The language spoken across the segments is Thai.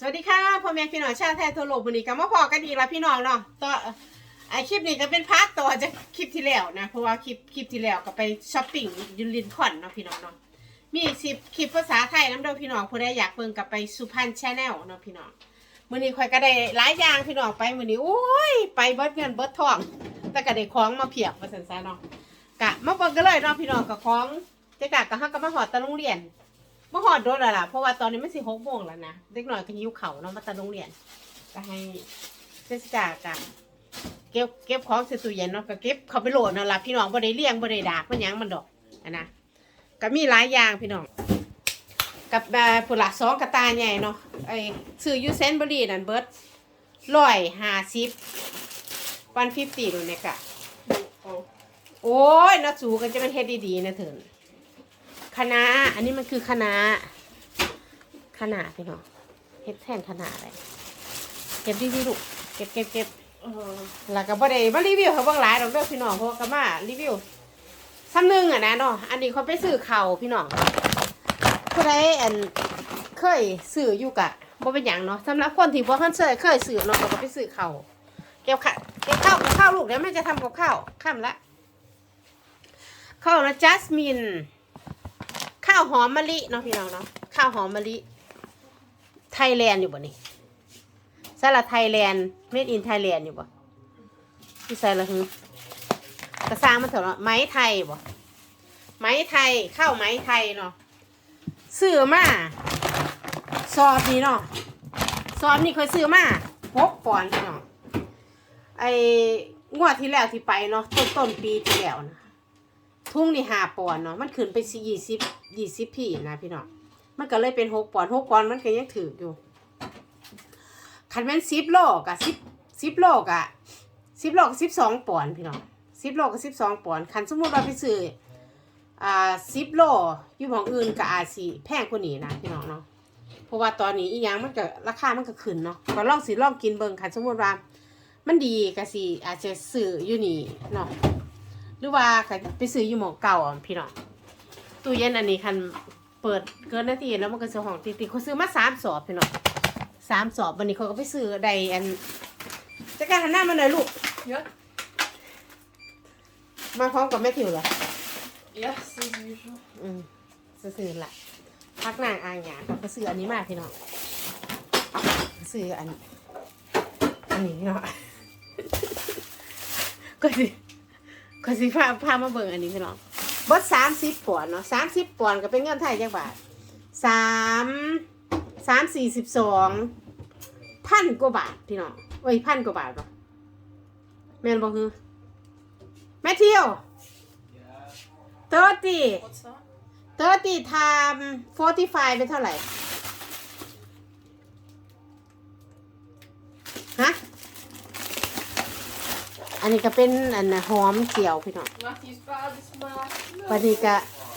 สวัสดีค่ะพ่อแม่พี่น้องชาวไทยทั่วโลกวันนี้ก็มาพอกันดีและพี่น้องเนาะต่อไอคลิปนี้ก็เป็นพาร์ทต่อจากคลิปที่แล้วนะเพราะว่าคลิปคลิปที่แล้วก็ไปช้อปปิ้งยูลินคอนเนาะพี่น้องเนาะมีสิบคลิปภาษาไทยน้ำเด้อพี่น้องผู้ใดอยากเบิ่งกับไปสุพรรณชาแนลเนาะพี่น้องมื้อนี้ข่อยก็ได้หลายอย่างพี่น้องไปมื้อนี้โอ้ยไปเบิดเงินเบิดทอง แต่ก็ได้ของมาเพียบว่าซั่นซะเนาะกะมาเบิ่งกันเลยเนาะพี่น้องกับของจ๊กะก็ฮักก็มาหอดตะโรงเรียน มาหอดรถแล้วล่ะ เพราะว่าตอนนี้ไมันสิหกโมงแล้วนะ เด็กหน่อยก็ยิ้วเขาเนาะมาตาโรงเรียน ก็ให้เทศกาลกันเก็บเก็บของใส่ตู้เย็นเนาะก็เก็บเขาไปโหลดนั่นล่ะพี่น้องบ่ได้เลี้ยงบ่ได้ดากมันหยังมันดอกอะนะก็มีหลายอย่างพี่น้อง กับเอ่อผู้ละสองกระตายใหญ่เนาะไอ้ซื้อยูเซนบรีนั่นเบิร์ดร้อยห้าสิบวันฟิฟตี้ดูเนี่ยกะ โอ้ยน่าสูกันจะเป็นเฮ็ดดีๆนะเถิน คณะอันนี้มันคือคณะคณะพี่น้องเฮ็ดแทนคณะอะไรเก็บดีๆลูกเก็บเก็บเก็บเออแล้วก็บ่ได้มารีวิวเขาบิ่งหลายดอกเด้อพี่น้องเพราะว่ามารีวิวซ้ำหนึ่งอะนะเนาะอันนี้เขาไปซื้อเข่าพี่น้องผู้ใดอันเคยซื้ออยู่กะบ่เป็นหยังเนาะสำหรับคนที่บ่คันเคยเคยซื้อเนาะก็ไปซื้อเข่าเก็บข้าวเก็บข้าวกับข้าวลูกเดี๋ยวแม่จะทำกับข้าวค่ำละข้าวนะจัสมินาวหอมมะลิเนาะพี่น้องเนาะข้าวหอมมะลิ ไทยแลนด์อยู่บ่นี่สาระไทยแลนด์เมดอินไทยแลนด์อยู่บ่ที่ใส่ละหึกระซางมันเถอะเนาะไหมไทยบ่ไหมไทยข้าวไหมไทยเนาะซื้อมาซอบนี่เนาะซอบนี่เคยซื้อมาหกปอนด์พี่น้องไองวดที่แล้วที่ไปเนาะต้นต้นปีที่แล้วนะทุ่งนี่หาปอนเนาะมันขึ้นไปสี่ยี่สิบ ยี่สิบพี่นะพี่น้องมันก็เลยเป็นหกปอนด์หกปอนด์มันก็ยังถืออยู่คันแม่นสิบโลกอะสิบสิบโลกอะสิบโลกสิบสองปอนด์พี่น้องสิบโลกับสิบสองปอนด์คันสมมติว่าไปซื้ออ่าสิบโลอยู่หมองอื่นก็อาจสิแพงกว่านี้นะพี่น้องเนาะเพราะว่าตอนนี้อีหยังมันก็ราคามันก็ขึ้นเนาะก็ลองสิลองกินเบิ่งคันสมมติว่ามันดีก็สิอาจจะซื้ออยู่นี่เนาะหรือว่าก็ไปซื้ออยู่หมองเก่าพี่น้อง ตู้เย็นอันนี้คันเปิดเกินนาทีแล้วมันก็จะห้องติดๆเขาซื้อมาสามสอบพี่น้องสามสอบวันนี้เขาก็ไปซื้อใดอันจะการหันหน้ามาหน่อยลูก Ja. มาพร้อมกับแม่ทิวเหรอ Yes, as usual. อืมซื้อๆละพักนางอางหยาเขาก็ซื้ออันนี้มาพี่น้องซื้ออันอันนี้เนาะก็สิก็สิพาพามาเบิ่งอันนี้พี่น้อง บดสามสิบปอนด์เนาะสามสิบปอนด์ก็เป็นเงินไทยจักบาทสามสามสี่สิบสองพันกว่าบาทพี่น้องเอ้ยพันกว่าบาทเนาะแม่นบอกคือแม่เที่ยวเตอร์ตี What's that? เตอร์ตีไทม์โฟร์ตี้ไฟเป็นเท่าไหร่ อันนี้ก็เป็นอันน่ะหอมเจียวพี่น้อง Matthew's bad is mad. วันนี้ก็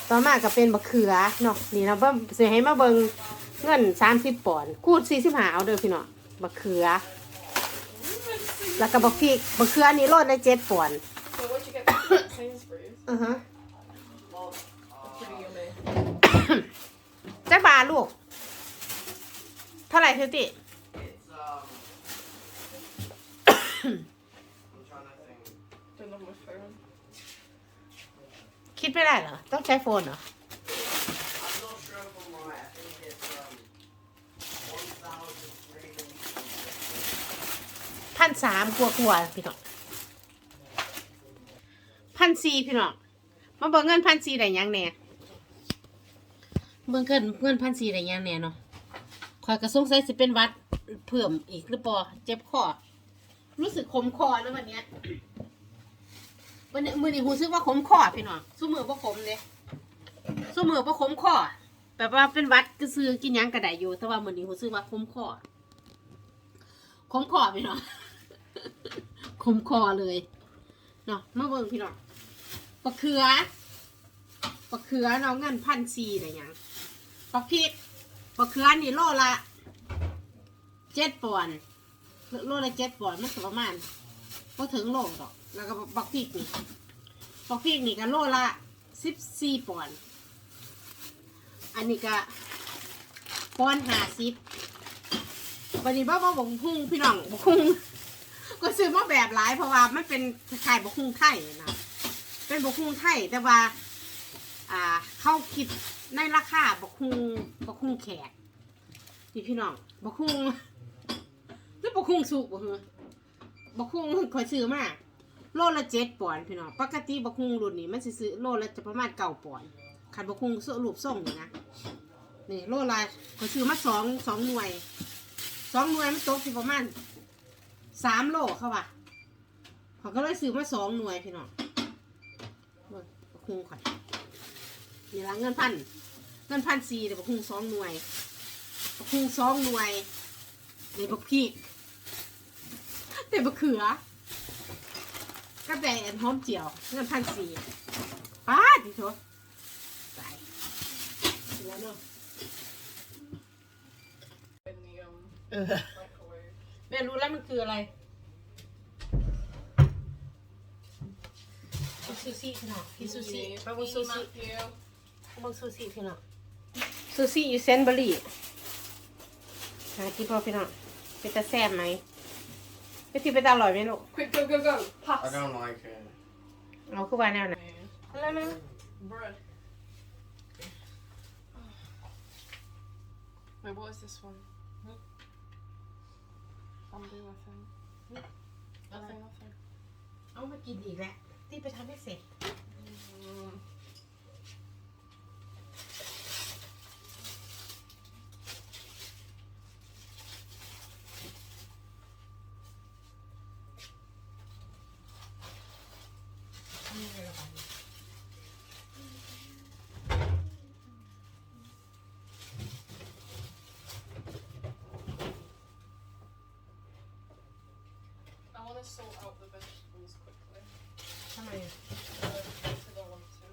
ต่อมาก็เป็นมะเขือเนาะนี่เราเบิ่งสิให้มาเบิ่งเงินสามสิบปอนด์คูดสี่สิบห้าเอาเด้อพี่น้องมะเขือ แล้วก็บักพริกมะเขืออันนี้โลดได้เจ็ดปอนด์ So where'd you get that from? Sainsbury's? อือฮะ Pretty yummy. จักบาทลูก เท่าไหร่เทวติ It's um. I'm trying to think. On my phone. คิดไม่ได้เหรอ ต้องใช้โฟนเหรอ I'm not sure if I'm right. I think it's um. One thousand three hundred. พันสามกลัวกลัวๆพี่น้องพันสี่พี่น้องมาเบิ่งเงินพันสี่ได้หยังแหน่เบิ่งเงินเงินพันสี่ได้หยังแหน่เนาะคอยกระสงสัยสิเป็นหวัดเพิ่มอีกหรือเปล่าเจ็บคอรู้สึกขมคอนะวันเนี้ย วันนี้มือนี้หูซึกว่าขมคอพี่น้องสู้มือบ่ขมเด้สู้มือบ่ขมคอแบบว่าเป็นวัดก็ซื้อกินยังก็ไดอยู่ แต่ว่ามือนี้หูซึกว่าขมคอขมคอพี่น้องขมคอเลยเนาะมาเบิ่งพี่น้องปะเขือปะเขือเนาะเงินพันสี่อะไรยังปักพริกปะเขือนี่โลละเจ็ดปอนโลละเจ็ดปอนมันประมาณก็ถึงโลดอก แล้วก็ปักพริกนี่ปักพริกนี่ก็โลละสิบสี่ปอนด์อันนี้ก็ปอนด์ห้าสิบวันนี้บ่บ่บกคุ้งพี่น้องบกคุ้งก็ซื้อมาแบบหลายเพราะว่ามันเป็นขายบกคุ้งไทยนะเป็นบกคุ้งไทยแต่ว่า อ่าเข้าคิดในราคาบกคุ้งบกคุ้งแขกนี่พี่น้องบกคุ้งหรือบกคุ้งสุกบ่เหรอบกคุ้งคอยซื้อมาก โลละเจ็ดปอนด์พี่น้องปกติบกคุ้งรุ่นนี้มันสิซื้อโลละจะประมาณเก้าปอนด์คันบกคุ้งสรูปส่งนี่นะนี่โลละคอยซื้อมาสองสองหน่วยสองหน่วยมันตกสิประมาณสามโลเขาป่ะเขาก็เลยซื้อมาสองหน่วยพี่น้องบิ่งบักคุงข่อยนี่ละเงินพันเงินพันสี่เดี๋ยวบักคุงสองหน่วยบักคุงสองหน่วยเดี๋ยวบักพีกเดี๋ยวบักเขือ แต่อันหอมเจียวเงินพันสี่ป้าดิโถตายแล้วเนาะ In the um เออ microwave. แม่รู้แล้วมันคืออะไรกินซูชิพี่น้องกินซูชิไปบนซูชิ Matthew. บนซูชิพี่น้องซูชิอยู่เซนต์เบอรี่หาที่พ่อพี่น้องเป็นตาแซ่บไหม เป็นที่เป็นตาอร่อยไหมลูก Quick, go, go, go. Pass. I don't like it. เอาคือว่าแนวไหนแล้วนะ Bread. Wait, what is this one? Bamboo, I think. Nothing, nothing. เอามากินอีกแล้วที่ไปทำให้เสร็จ Mm. นี่ไงละกัน I want to sort out the vegetables quickly. ทำไมอะ Uh, because I want to.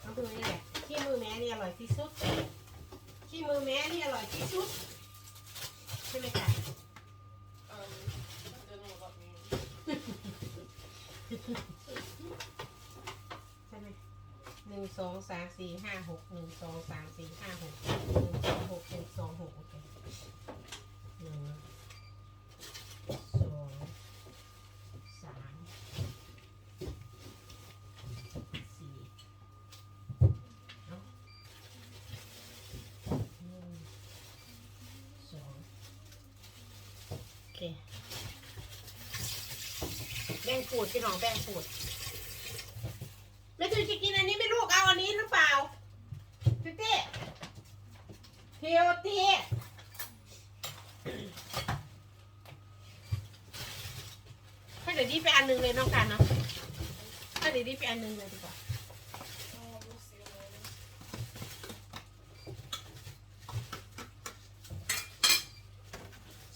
เอาดูนี่แหละขี้มือแม่นี่อร่อยที่สุดขี้มือแม่นี่อร่อยที่สุดใช่ไหมคะ Um, I don't know what that means. ใช่ไหมหนึ่งสองสามสี่ห้าหกหนึ่งสองสามสี่ห้าหกหนึ่งสองหกหนึ่งสองหกโอเคหนึ่งสองสามสี่เอาหนึ่งสองโอเค แป้งขูดพี่น้องแป้งขูดแม่ตูจะกินอันนี้ไม่ลูกเอาอันนี้หรือเปล่าพี่เต้เทียวเต้ให้เดี๋ยวดีไปอันหนึงเลยน้องกันเนาะให้เดี๋ยวดีไปอันหนึงเลยดีกว่า Oh, we'll see later.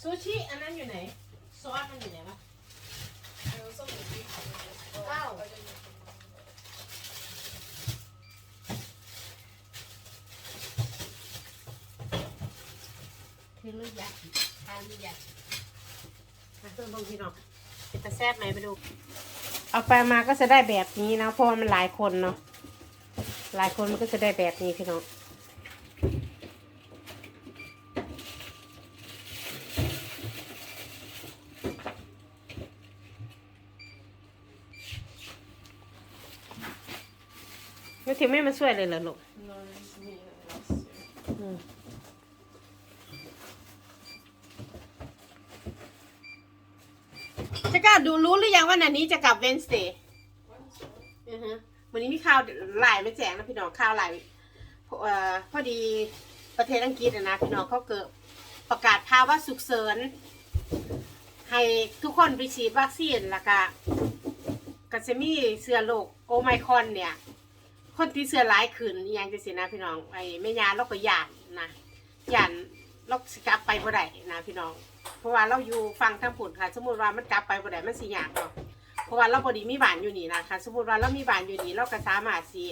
ซูชิอันนั้นอยู่ไหน ซอสมันอยู่ไหนวะ There was something deep in this, but Ow. I didn't remember. คือ ลูกยักษ์ทานลูกยักษ์มาเพิ่มบางทีเนาะเป็นตะแซ่บไหมไปดู เอาไปมาก็จะได้แบบนี้นะเพราะว่ามันหลายคนเนาะหลายคนมันก็จะได้แบบนี้พี่น้องแล้วทิวไม่มาช่วยเลยเหรอลูก No, it's me and Matthew. อืมจะกล้า ดูรู้หรือยังว่านันนี้จะกลับเวนสเดย์ Wednesday. อือฮะวันนี้มีข่าวหลายไม่แจ้งนะพี่น้องข่าวหลายพอดีประเทศอังกฤษนะพี่น้องเขาเกิดประกาศภาวะฉุกเฉินให้ทุกคนไปฉีดวัคซีนแล้วก็ก็จะมีเสือโรคโอไมคอนเนี่ย คนที่เสือร้ายขึ้นยังจะสินะพี่น้องไอ้แม่ยาเราก็ย่านนะย่านเราสิกลับไปบ่ได้นะพี่น้อง เพราะว่าเราอยู่ฟังทางผุนค่ะ สมมติว่ามันกลับไปบ่ได้มันสิยากเนาะเพราะว่าเราบอดีมีบ้านอยู่นี่นะคะ สมมติว่าเรามีบ้านอยู่นี่เราก็สามารถสิ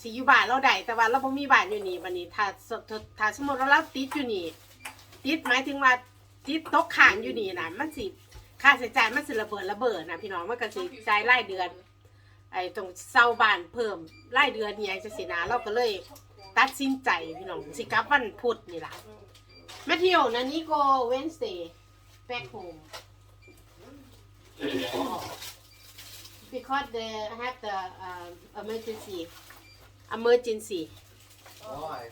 สิอยู่บ้านเราได้แต่ว่าเราบ่มีบ้านอยู่นี่วันนี้ถ้าถ้าถ้าสมมติว่าเราติดอยู่นี่ติดหมายถึงว่าติดตกค้างอยู่นี่นะมันสิค่าใช้จ่ายมันสิระเบิดระเบิดนะพี่น้องมันก็สิจ่ายรายเดือนไอ้ตรงเซาบ้านเพิ่มรายเดือนเนี่ยจะสินะเราก็เลย ตัดสินใจพี่น้องสิกลับวันพุธนี่ล่ะ แมทธิวนันนี้ก็ Wednesday back home because they have the uh, emergency emergency Why?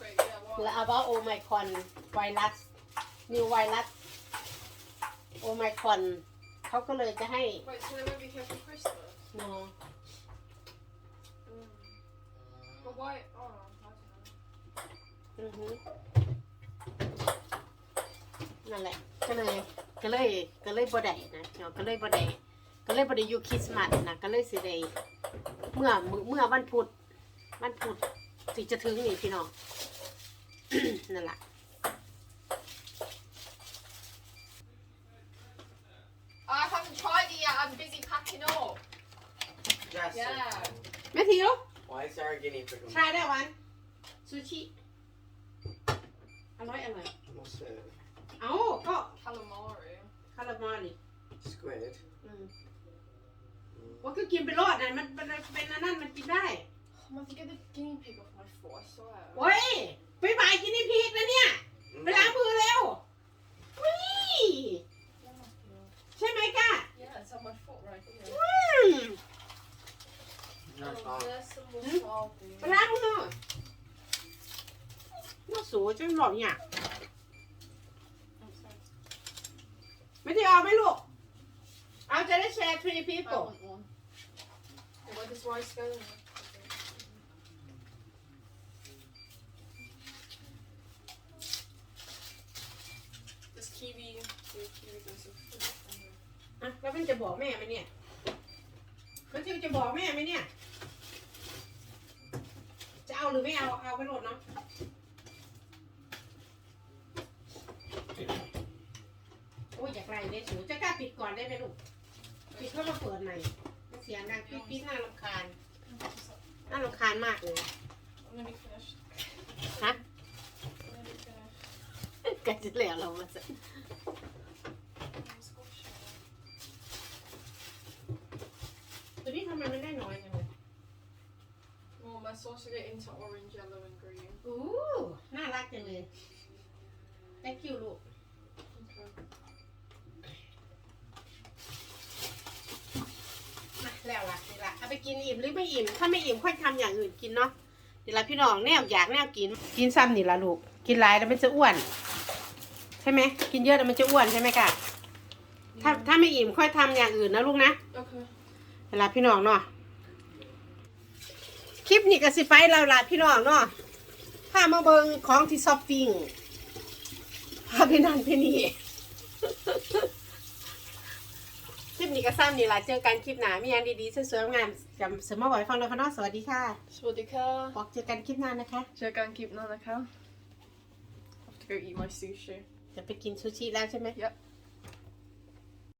Wait, yeah, what? about Omicron virus new virus Omicron เขาก็เลยจะให้ Wait, so they won't be here for Christmas? no Mm. But why? Oh, I don't know. อือฮึ นั่นแหละ ก็เลย ก็เลย ก็เลยบ่ได้นะเนาะก็เลยบ่ได้ก็เลยบ่ได้อยู่คริสต์มาสนะก็เลยสิได้เมื่อมื้อเมื่อวันพุธวันพุธสิจะถึงนี่พี่น้องนั่นแหละ I haven't tried it yet. I'm busy packing up. Just Yeah. แม่ทิว Why is there a guinea pig on ทายได้วันซูชิอร่อยอร่อย What's it? เอ้าก็ Calamari. คาราเมลลิ Squid? อืมว่าคือกินไปรอดนะมันมันเป็นอันนั้นมันกินได้ I'm going to get the guinea pig off my foot, I swear. โอ้ยไปบายกินนี่พีกนะเนี่ยไปล้างมือเร็ววิใช่ไหมก้า Yeah, it's on my foot right here. อืม No, it's Oh, not. there's some Hmm? wasabi. ไปล้างมือน่าสูจังหรอกเนี่ย I'm sorry. ไม่ได้เอาไหมลูก เอาจะได้แชร์ three I people want one. Oh, where does rice go in? There's kiwi. The kiwi goes in food. อะแล้วมัน จะบอกแม่ไหมเนี่ยมันจะจะบอกแม่ไหมเนี่ย จะเอาหรือไม่เอา เอาไปโหลดเนาะโอ้ยอยากไรได้สูจะกล้าปิดก่อนได้ไหมลูก ปิดเข้ามาเปิดใหม่มันเสียงดังปิ๊ดปิ๊ดน่ารำคาญ น่ารำคาญมากเลย I'm nearly finished. ฮะ I'm nearly finished. กันจะแล้วเรามาสิ Let's go shower. ตัวนี้ทำ ไมมันได้น้อยจังเลย Oh, my sauce will get into orange, yellow, and green. อู้น่ารักจังเลย thank you ลูก Okay. มาแล้วล่ะนี่ละเอาไปกินอิ่มหรือไม่อิ่ม ถ้าไม่อิ่มค่อยทำอย่างอื่นกินเนาะเดี๋ยวละพี่น้องแนวอยากแนวกิน กินซ้ำนี่ละลูก กินหลายแล้วมันจะอ้วน ใช่ไหม กินเยอะแล้วมันจะอ้วนใช่ไหมกะถ้าถ้าไม่อิ่มค่อยทำอย่างอื่นนะลูกนะ Okay. เวลาพี่น้องเนาะคลิปนี้ก็สิไปแล้วล่ะพี่น้องเนาะพามาเบิงของที่ช้อปปิ้งพาไปนั่นไปนี่คลิปนี้ก็ซ้ำนี่ล่ะเจอกันคลิปหน้ามีอันดีๆสวยๆงามจำเสมอไว้ฟังแล้วค่ะเนาะสวัสดีค่ะ Swadika. บอกเจอกันคลิปหน้านะคะ Check and keep Nanaka. Have to go eat my sushi. จะไปกินซูชิแล้วใช่ไหม Yep.